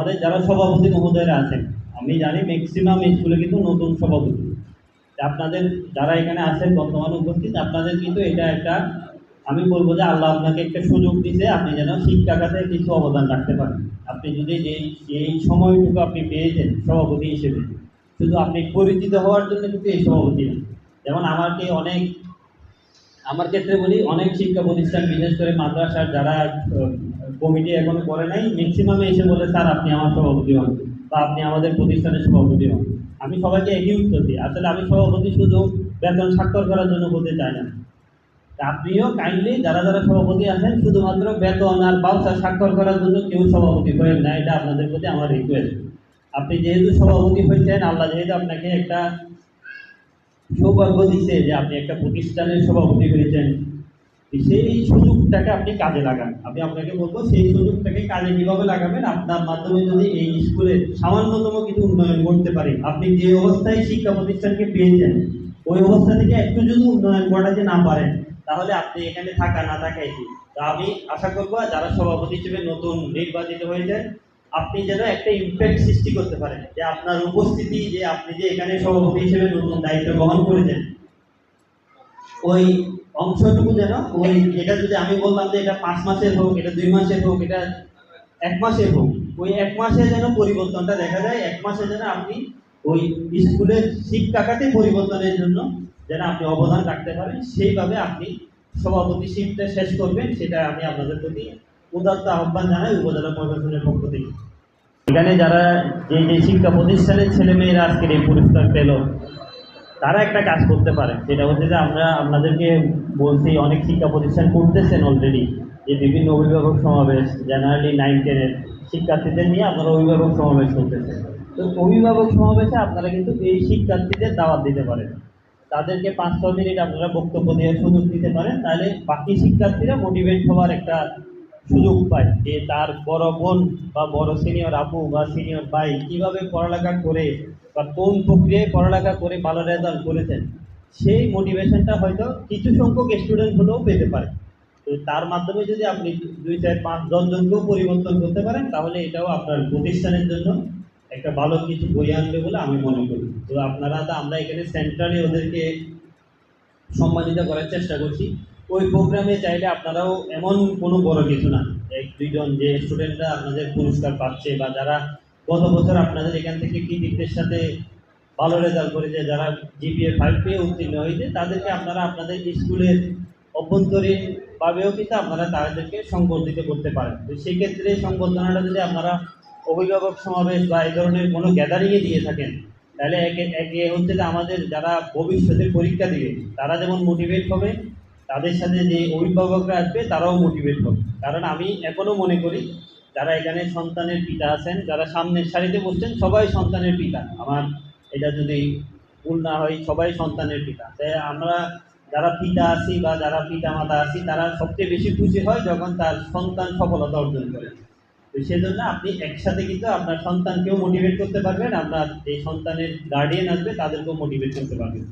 আমাদের যারা সভাপতি মহোদয়রা আছেন, আমি জানি ম্যাক্সিমাম স্কুলে কিন্তু নতুন সভাপতি। আপনাদের যারা এখানে আছেন, বর্তমানে উপস্থিত, আপনাদের কিন্তু এটা একটা, আমি বলব যে আল্লাহ আপনাকে একটা সুযোগ দিছে, আপনি যেন শিক্ষা খাতে কিছু অবদান রাখতে পারেন। আপনি যদি যে এই সময়টুকু আপনি পেয়েছেন সভাপতি হিসেবে, শুধু আপনি পরিচিত হওয়ার জন্য কিন্তু এই সভাপতি যেমন আমাকে অনেক আমার ক্ষেত্রে বলি, অনেক শিক্ষা প্রতিষ্ঠান, বিশেষ করে মাদ্রাসার যারা কমিটি এখনও করে নাই ম্যাক্সিমামে এসে বলে, স্যার, আপনি আমার সভাপতি হন বা আপনি আমাদের প্রতিষ্ঠানের সভাপতি হন। আমি সবাইকে একই উত্তর দিই। আসলে আমি সভাপতি শুধু বেতন স্বাক্ষর করার জন্য হতে চাই না। আপনিও কাইন্ডলি যারা যারা সভাপতি আছেন, শুধুমাত্র বেতন আর বাউচার স্বাক্ষর করার জন্য কেউ সভাপতি হয়েন না, এটা আপনাদের প্রতি আমার রিকোয়েস্ট আপনি যেহেতু সভাপতি হয়েছেন, আল্লাহ যেহেতু আপনাকে একটা সৌভাগ্য দিচ্ছে যে আপনি একটা প্রতিষ্ঠানের সভাপতি হয়েছেন সেই সুযোগটাকে আপনি কাজে লাগান। আমি আপনাকে বলব, সেই সুযোগটাকে কাজে কীভাবে লাগাবেন? আপনার মাধ্যমে যদি এই স্কুলে সামান্যতম কিছু উন্নয়ন করতে পারি আপনি যে অবস্থায় শিক্ষা প্রতিষ্ঠানকে পেয়েছেন, ওই অবস্থা থেকে একটু যদি উন্নয়ন ঘটাতে না পারেন, তাহলে আপনি এখানে থাকা না থাকাই আমি আশা করব, যারা সভাপতি হিসেবে নতুন নির্বাচিত হয়েছেন আপনি যেন একটা ইমপ্যাক্ট সৃষ্টি করতে পারেন, যে আপনার উপস্থিতি, যে আপনি যে এখানে সভাপতি হিসেবে নতুন দায়িত্ব গ্রহণ করেছেন। ওই অংশটুকু যেন, ওই এটা যদি আমি বললাম যে এটা পাঁচ মাসের হোক, এটা দুই মাসের হোক, এটা এক মাসের হোক, ওই এক মাসে যেন পরিবর্তনটা দেখা যায়, এক মাসে যেন আপনি ওই স্কুলের শিক্ষা খাতে পরিবর্তনের জন্য যেন আপনি অবদান রাখতে পারেন, সেইভাবে আপনি সভাপতি শিবটা শেষ করবেন, সেটা আমি আপনাদের প্রতি উদাত্ত আহ্বান জানাই উপজেলা প্রশাসনের পক্ষ থেকে। এখানে যারা যে যে শিক্ষা প্রতিষ্ঠানের ছেলেমেয়েরা আজকের এই পুরস্কার পেল, তারা একটা কাজ করতে পারে। সেটা হচ্ছে যে আমরা আপনাদেরকে বলছি, অনেক শিক্ষা প্রতিষ্ঠান করতেছেন অলরেডি যে বিভিন্ন অভিভাবক সমাবেশ জেনারেলি নাইন টেনের শিক্ষার্থীদের নিয়ে আপনারা অভিভাবক সমাবেশ করতেছেন। তো অভিভাবক সমাবেশে আপনারা কিন্তু এই শিক্ষার্থীদের দাওয়াত দিতে পারেন। তাদেরকে পাঁচ ছ মিনিট আপনারা বক্তব্য দেওয়ার সুযোগ দিতে পারেন। তাহলে বাকি শিক্ষার্থীরা মোটিভেট হওয়ার একটা সুযোগ পায় যে তার বড় বোন বা বড় সিনিয়র আপু বা সিনিয়র ভাই কীভাবে পড়ালেখা করে বা কোন প্রক্রিয়ায় পড়ালেখা করে ভালো রেজাল্ট করেছেন, সেই মোটিভেশনটা হয়তো কিছু সংখ্যক স্টুডেন্ট হলেও পেতে পারে। তো তার মাধ্যমে যদি আপনি দুই চার পাঁচ দশজনকেও পরিবর্তন করতে পারেন, তাহলে এটাও আপনার প্রতিষ্ঠানের জন্য একটা ভালো কিছু বই আনবে বলে আমি মনে করি। তো আপনারা তো আমরা এখানে সেন্ট্রালি ওদেরকে সম্মানিত করার চেষ্টা করছি। ওই প্রোগ্রামে চাইলে আপনারাও এমন কোনো বড় কিছু না। এক, দুইজন যে স্টুডেন্টরা আপনাদের পুরস্কার পাচ্ছে বা যারা গত বছর আপনাদের এখান থেকে কৃতিত্বের সাথে ভালো রেজাল্ট করেছে, যারা জিপিএ ফাইভ পেয়ে উত্তীর্ণ হয়েছে, তাদেরকে আপনারা আপনাদের স্কুলের অভ্যন্তরীণভাবেও কিন্তু আপনারা তাদেরকে সংবর্ধিত করতে পারেন। তো সেক্ষেত্রে সংবর্ধনাটা যদি আপনারা অভিভাবক সমাবেশ বা এই ধরনের কোনো গ্যাদারিংয়ে দিয়ে থাকেন, তাহলে একে একে হচ্ছে যে আমাদের যারা ভবিষ্যতে পরীক্ষা দিবে, তারা যেমন মোটিভেট হবে তাদের সাথে যে অভিভাবকরা আসবে, তারাও মোটিভেট হবে। কারণ আমি এখনও মনে করি, যারা এখানে সন্তানের পিতা আছেন, যারা সামনের সারিতে বসছেন, সবাই সন্তানের পিতা। আমার এটা যদি ভুল না হয়, সবাই সন্তানের পিতা। তাই আমরা যারা পিতা আছি বা যারা পিতা মাতা আছি, তারা সবচেয়ে বেশি খুশি হয় যখন তার সন্তান সফলতা অর্জন করে। তো সেজন্য আপনি একসাথে কিন্তু আপনার সন্তানকেও মোটিভেট করতে পারবেন, আপনার যে সন্তানের গার্ডিয়ান আসবে, তাদেরকেও মোটিভেট করতে পারবেন।